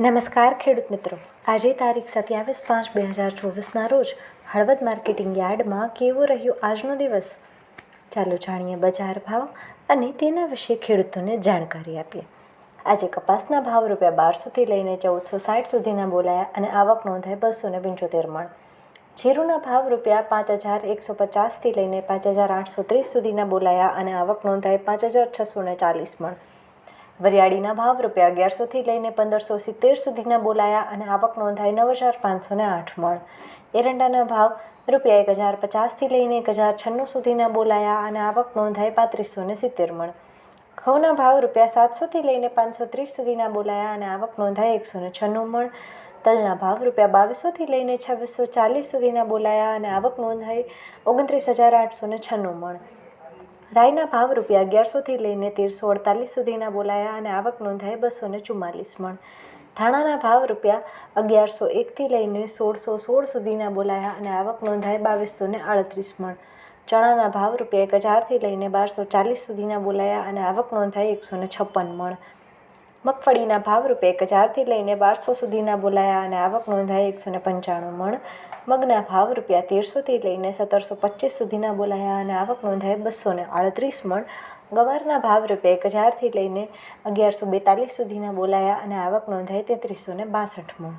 નમસ્કાર ખેડૂત મિત્રો. આજે તારીખ સત્યાવીસ પાંચ બે હજાર ચોવીસના રોજ હળવદ માર્કેટિંગ યાર્ડમાં કેવો રહ્યો આજનો દિવસ? ચાલો જાણીએ બજાર ભાવ અને તેના વિશે ખેડૂતોને જાણકારી આપીએ. આજે કપાસના ભાવ રૂપિયા બારસોથી લઈને ચૌદસો સાઠ સુધીના બોલાયા અને આવક નોંધાઈ બસો ને પંચોતેર મણ. જીરુના ભાવ રૂપિયા પાંચ હજાર એકસો પચાસથી લઈને પાંચ હજાર આઠસો ત્રીસ સુધીના બોલાયા અને આવક નોંધાઈ પાંચ હજાર છસો ને ચાલીસ મણ. વરિયાળીના ભાવ રૂપિયા અગિયારસોથી લઈને પંદરસો સિત્તેર સુધીના બોલાયા અને આવક નોંધાઈ નવ હજાર પાંચસો ને આઠ મણ. એરંડાના ભાવ રૂપિયા એક હજાર પચાસથી લઈને એક હજાર છન્નું સુધીના બોલાયા અને આવક નોંધાઈ પાંત્રીસો ને સિત્તેર મણ. ઘઉંના ભાવ રૂપિયા સાતસોથી લઈને પાંચસો ત્રીસ સુધીના બોલાયા અને આવક નોંધાઈ એકસો ને છન્નું મણ. તલના ભાવ રૂપિયા બાવીસોથી લઈને છવ્વીસો ચાલીસ સુધીના બોલાયા અને આવક નોંધાઈ ઓગણત્રીસ હજાર આઠસો ને છન્નું મણ. રાઈના ભાવ રૂપિયા અગિયારસોથી લઈને તેરસો અડતાલીસ સુધીના બોલાયા અને આવક નોંધાઈ બસો ને ચુમ્માલીસ મણ. ધાણાના ભાવ રૂપિયા અગિયારસો એકથી લઈને સોળસો સોળ સુધીના બોલાયા અને આવક નોંધાઈ બાવીસો ને આડત્રીસ મણ. ચણાના ભાવ રૂપિયા એક હજારથી લઈને બારસો ચાલીસ સુધીના બોલાયા અને આવક નોંધાઈ એકસો ને છપ્પન મણ. મગફળીના ભાવ રૂપિયા એક હજારથી લઈને બારસો સુધીના બોલાયા અને આવક નોંધાઈ એકસો ને પંચાણું મણ. મગના ભાવ રૂપિયા તેરસોથી લઈને સત્તરસો પચીસ સુધીના બોલાયા અને આવક નોંધાઈ બસો ને આડત્રીસ મણ. ગવારના ભાવ રૂપે એક હજારથી લઈને અગિયારસો બેતાલીસ સુધીના બોલાયા અને આવક નોંધાઈ તેત્રીસો ને બાસઠ મણ.